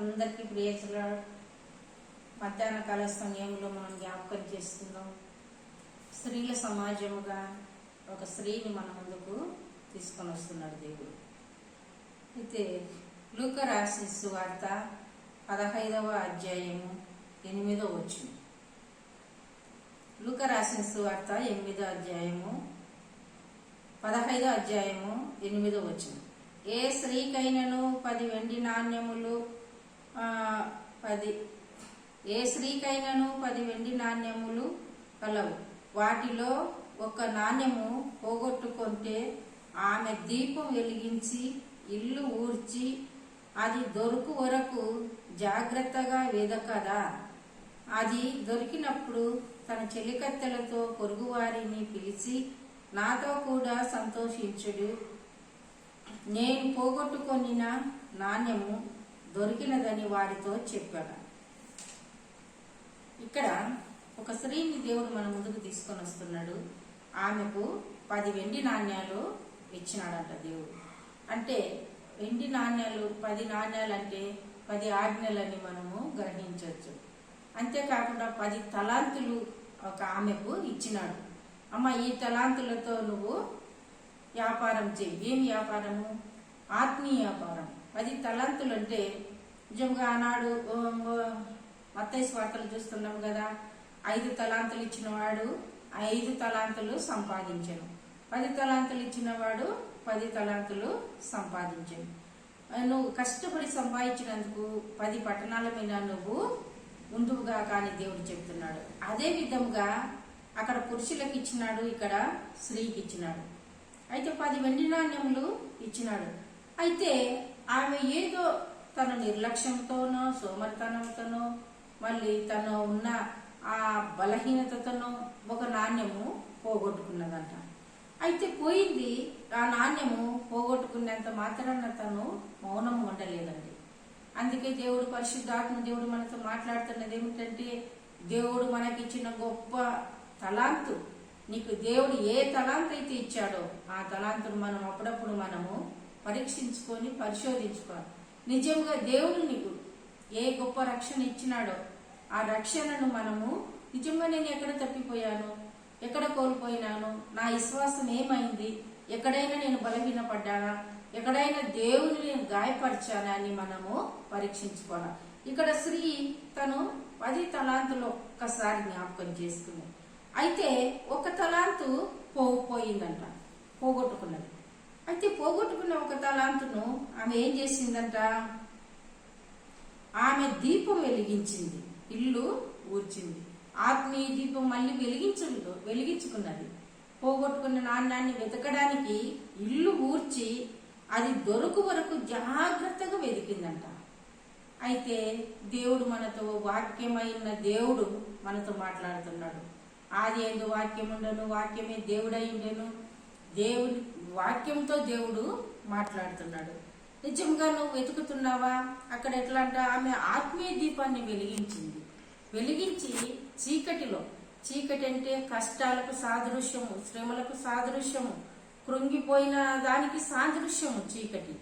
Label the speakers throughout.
Speaker 1: అందరికీ ప్రియచుల మధ్యాహ్న కాల సమయంలో మనం జ్ఞాపకం చేస్తున్నాం? స్త్రీల సమాజముగా ఒక స్త్రీని మన ముందుకు తీసుకొని వస్తున్నాడు దేవుడు. అయితే లూక రాశిస్సు వార్త పదహైదవ అధ్యాయము ఎనిమిదో వచ్చింది లూక రాసిన వార్త ఎనిమిదో అధ్యాయము పదహైదో అధ్యాయము ఎనిమిదో వచ్చింది ఏ స్త్రీకైనను పది వెండి నాణ్యములు పది. ఏ స్త్రీకైనను పది వెండి నాణ్యములు కలవు. వాటిలో ఒక నాణ్యము పోగొట్టుకుంటే ఆమె దీపం వెలిగించి ఇల్లు ఊడ్చి అది దొరుకు వరకు జాగ్రత్తగా వెదకదా? అది దొరికినప్పుడు తన చెలికత్తెలతో పొరుగువారిని పిలిచి నాతో కూడా సంతోషించుడు. నేను పోగొట్టుకొనిన నాణ్యము దొరికినదని వారితో చెప్పాడు. ఇక్కడ ఒక స్త్రీని దేవుడు మన ముందుకు తీసుకొని వస్తున్నాడు. ఆమెకు పది వెండి నాణ్యాలు ఇచ్చినాడంట దేవుడు. అంటే వెండి నాణ్యాలు పది నాణ్యాలు అంటే పది ఆజ్ఞలని మనము గ్రహించవచ్చు. అంతేకాకుండా పది తలాంతులు ఒక ఆమెకు ఇచ్చినాడు. అమ్మ ఈ తలాంతులతో నువ్వు వ్యాపారం చేయి ఏం వ్యాపారము? ఆత్మీయ వ్యాపారం. పది తలాంతులు అంటే నిజంగా ఆనాడు మత్తైస్ వార్తలు చూస్తున్నాం కదా. ఐదు తలాంతులు ఇచ్చినవాడు ఐదు తలాంతులు సంపాదించను. పది తలాంతులు ఇచ్చినవాడు పది తలాంతులు సంపాదించను. నువ్వు కష్టపడి సంపాదించినందుకు పది పట్టణాల మీద నువ్వు ఉండువుగా కానీ దేవుడు చెప్తున్నాడు. అదే విధంగా అక్కడ పురుషులకు ఇచ్చినాడు ఇక్కడ స్త్రీకి ఇచ్చినాడు. అయితే పది వెండి నాణ్యములు ఇచ్చినాడు. అయితే ఆమె ఏదో తన నిర్లక్ష్యంతోనో సోమర్తనంతోనో మళ్ళీ తను ఉన్న ఆ బలహీనతతోనో ఒక నాణ్యము పోగొట్టుకున్నదంట. అయితే పోయింది ఆ నాణ్యము పోగొట్టుకున్నంత మాత్రాన తను మౌనం ఉండలేదండి అందుకే దేవుడు పరిశుద్ధాత్మ దేవుడు మనతో మాట్లాడుతున్నది ఏమిటంటే దేవుడు మనకిచ్చిన గొప్ప తలాంతు నీకు దేవుడు ఏ తలాంత్ అయితే ఇచ్చాడో ఆ తలాంతును మనం అప్పుడప్పుడు మనము పరీక్షించుకొని పరిశోధించుకోవాలి. నిజంగా దేవుడు నీకు ఏ గొప్ప రక్షణ ఇచ్చినాడో ఆ రక్షణను మనము నిజంగా నేను ఎక్కడ తప్పిపోయాను? ఎక్కడ కోల్పోయినాను? నా విశ్వాసం ఏమైంది? ఎక్కడైనా నేను బలహీనపడ్డానా? ఎక్కడైనా దేవుని నేను గాయపరిచానా అని మనము పరీక్షించుకోవాలి. ఇక్కడ స్త్రీ తను పది తలాంతులు ఒక్కసారి జ్ఞాపకం చేసుకుంది. అయితే ఒక తలాంతు పోయిపోయిందంట పోగొట్టుకున్నది. అయితే పోగొట్టుకున్న ఒక తలాంతును ఆమె ఏం చేసిందంట? ఆమె దీపం వెలిగించింది. ఇల్లు ఊర్చింది. ఆత్మీయ దీపం మళ్ళీ వెలిగించు వెలిగించుకున్నది. పోగొట్టుకున్న నాణ్యాన్ని వెతకడానికి ఇల్లు ఊర్చి అది దొరకు వరకు జాగ్రత్తగా వెతికిందంట. అయితే దేవుడు మనతో వాక్యమైన దేవుడు మనతో మాట్లాడుతున్నాడు. ఆది ఎందు వాక్యం ఉండను వాక్యమే దేవుడై ఉండను. దేవుడి వాక్యంతో దేవుడు మాట్లాడుతున్నాడు. నిజంగా నువ్వు వెతుకుతున్నావా? అక్కడ ఎట్లా అంట ఆమె ఆత్మీయ దీపాన్ని వెలిగించింది. వెలిగించి చీకటిలో చీకటి అంటే కష్టాలకు సాదృశ్యము శ్రమలకు సాదృశ్యము కృంగిపోయిన దానికి సాదృశ్యము చీకటి.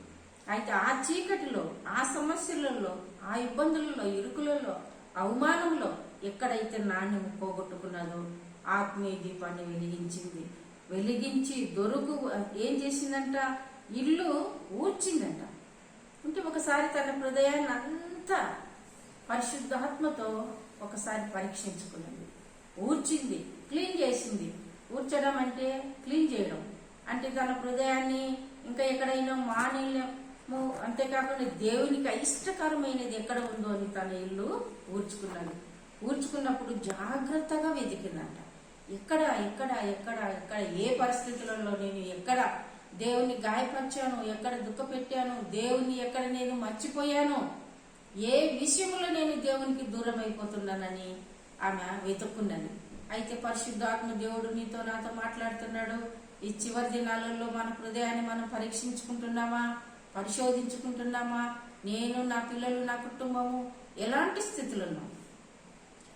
Speaker 1: అయితే ఆ చీకటిలో ఆ సమస్యలలో ఆ ఇబ్బందులలో ఇరుకులలో అవమానంలో ఎక్కడైతే నాణ్యం పోగొట్టుకున్నదో ఆత్మీయ దీపాన్ని వెలిగించింది. వెలిగించి దొరుకు ఏం చేసిందంట? ఇల్లు ఊడ్చిందంట. అంటే ఒకసారి తన హృదయాన్ని అంతా పరిశుద్ధాత్మతో ఒకసారి పరీక్షించుకున్నది. ఊడ్చింది క్లీన్ చేసింది. ఊడ్చడం అంటే క్లీన్ చేయడం. అంటే తన హృదయాన్ని ఇంకా ఎక్కడైనా మానిల్యము అంతేకాకుండా దేవునికి అయిష్టకరమైనది ఎక్కడ ఉందో అని తన ఇల్లు ఊడ్చుకున్నది. ఊడ్చుకున్నప్పుడు జాగ్రత్తగా వెతికిందంట. ఎక్కడ ఎక్కడ ఎక్కడ ఎక్కడ ఏ పరిస్థితులలో నేను ఎక్కడ దేవుణ్ణి గాయపరిచాను ఎక్కడ దుఃఖపెట్టాను దేవుణ్ణి ఎక్కడ నేను మర్చిపోయాను? ఏ విషయంలో నేను దేవునికి దూరం అయిపోతున్నానని ఆమె వెతుక్కున్నది. అయితే పరిశుద్ధాత్మ దేవుడు నీతో నాతో మాట్లాడుతున్నాడు. ఈ చివరి దినాలలో మన హృదయాన్ని మనం పరీక్షించుకుంటున్నామా? పరిశోధించుకుంటున్నామా? నేను నా పిల్లలు నా కుటుంబము ఎలాంటి స్థితిలో ఉన్నాం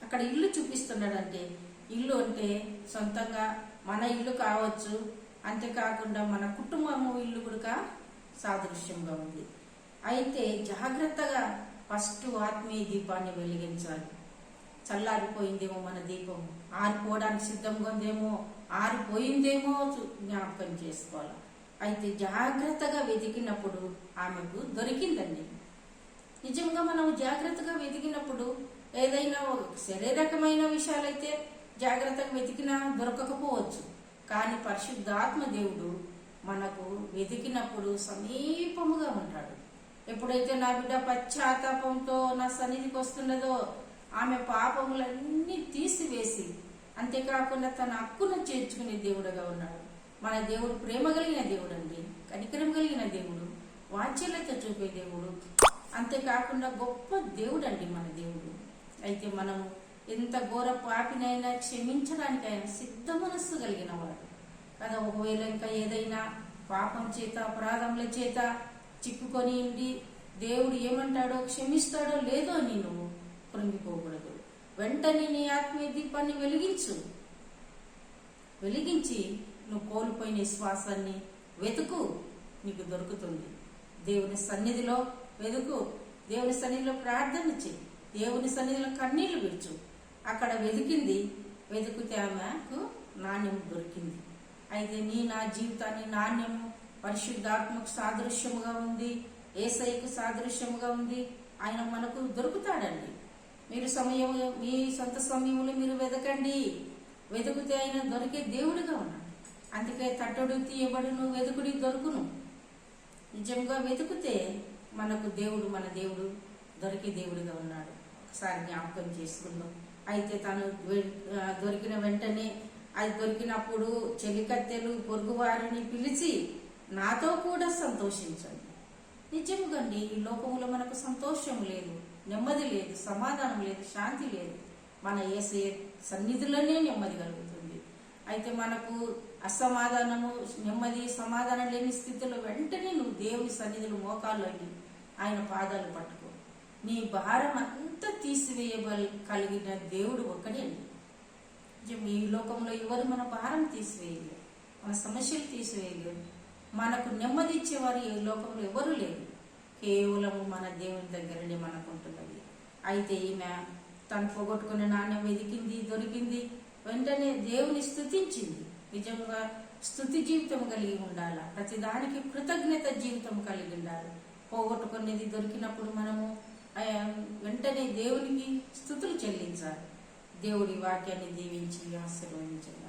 Speaker 1: అక్కడ ఇల్లు చూపిస్తున్నాడంటే ఇల్లు అంటే సొంతంగా మన ఇల్లు కావచ్చు. అంతేకాకుండా మన కుటుంబము ఇల్లు కూడా సాదృశ్యంగా ఉంది. అయితే జాగ్రత్తగా ఫస్ట్ ఆత్మీయ దీపాన్ని వెలిగించాలి. చల్లారిపోయిందేమో మన దీపం. ఆరిపోవడానికి సిద్ధంగా ఉందేమో ఆరిపోయిందేమో జ్ఞాపకం చేసుకోవాలి. అయితే జాగ్రత్తగా వెతికినప్పుడు ఆమెకు దొరికిందండి. నిజంగా మనం జాగ్రత్తగా వెతికినప్పుడు ఏదైనా శరీరకమైన విషయాలైతే జాగ్రత్తగా వెతికినా దొరకకపోవచ్చు. కానీ పరిశుద్ధాత్మ దేవుడు మనకు వెతికినప్పుడు సమీపముగా ఉంటాడు. ఎప్పుడైతే నా బిడ్డ పశ్చాత్తాపంతో నా సన్నిధికి వస్తున్నదో ఆమె పాపములన్నీ తీసివేసి అంతేకాకుండా తన హక్కును చేర్చుకునే దేవుడుగా ఉన్నాడు. మన దేవుడు ప్రేమ కలిగిన దేవుడు అండి కనికరం కలిగిన దేవుడు వాంఛలత చూపే దేవుడు అంతేకాకుండా గొప్ప దేవుడు అండి మన దేవుడు. అయితే మనము ఎంత ఘోర పాపినైనా క్షమించడానికి ఆయన సిద్ధ మనస్సు కలిగిన వాడు కదా ఒకవేళ ఇంకా ఏదైనా పాపం చేత అపరాధముల చేత చిక్కుకొని ఉండి దేవుడు ఏమంటాడో క్షమిస్తాడో లేదో అని నువ్వు కృంగిపోకూడదు. వెంటనే నీ ఆత్మీయ దీపాన్ని వెలిగించు. వెలిగించి నువ్వు కోల్పోయిన విశ్వాసాన్ని వెతుకు నీకు దొరుకుతుంది. దేవుని సన్నిధిలో వెతుకు దేవుని సన్నిధిలో ప్రార్థన చెయ్యి దేవుని సన్నిధిలో కన్నీళ్ళు విడుచు అక్కడ వెతికింది వెతుకుతే ఆమెకు నాణ్యం దొరికింది. అయితే నీ నా జీవితాన్ని నాణ్యము పరిశుద్ధాత్మకు సాదృశ్యముగా ఉంది ఏసైకు సాదృశ్యముగా ఉంది. ఆయన మనకు దొరుకుతాడండి. మీరు సమయం మీ సొంత సమయంలో మీరు వెతకండి వెతుకుతే ఆయన దొరికే దేవుడిగా ఉన్నాడు. అందుకే తట్టడు తీయబడును వెతుకుడి దొరుకును. నిజంగా వెతుకుతే మనకు దేవుడు మన దేవుడు దొరికే దేవుడిగా ఉన్నాడు. ఒకసారి జ్ఞాపకం చేసుకుందాం. అయితే తను వె- దొరికిన వెంటనే అది దొరికినప్పుడు చెలికత్తెలు పొరుగువారిని పిలిచి నాతో కూడా సంతోషించండి. నిజముగండి ఈ లోకములో మనకు సంతోషం లేదు నెమ్మది లేదు సమాధానం లేదు శాంతి లేదు. మన ఏసే సన్నిధిలోనే నెమ్మది కలుగుతుంది. అయితే మనకు అసమాధానము నెమ్మది సమాధానం లేని స్థితిలో వెంటనే నువ్వు దేవుని సన్నిధిలో మోకాళ్ళకి ఆయన పాదాలు పట్టుకో. నీ భారం అంతా తీసివేయబల్ కలిగిన దేవుడు ఒక్కడే అండి. నిజం, ఈ లోకంలో ఎవరు మన భారం తీసివేయలేరు మన సమస్యలు తీసివేయలేరు మనకు నెమ్మది ఇచ్చేవారు ఈ లోకంలో ఎవరు లేరు. కేవలము మన దేవుని దగ్గరనే మనకు ఉంటుంది అయితే ఈమె తను పోగొట్టుకున్న నాణ్యం వెతికింది దొరికింది వెంటనే దేవుని స్థుతించింది. నిజంగా స్థుతి జీవితం కలిగి ఉండాలి? ప్రతిదానికి కృతజ్ఞత జీవితం కలిగి ఉండాలి. పోగొట్టుకునేది దొరికినప్పుడు మనము వెంటనే దేవునికి స్థుతులు చెల్లించాలి. దేవుడి వాక్యాన్ని దీవించి ఆశీర్వదించాలి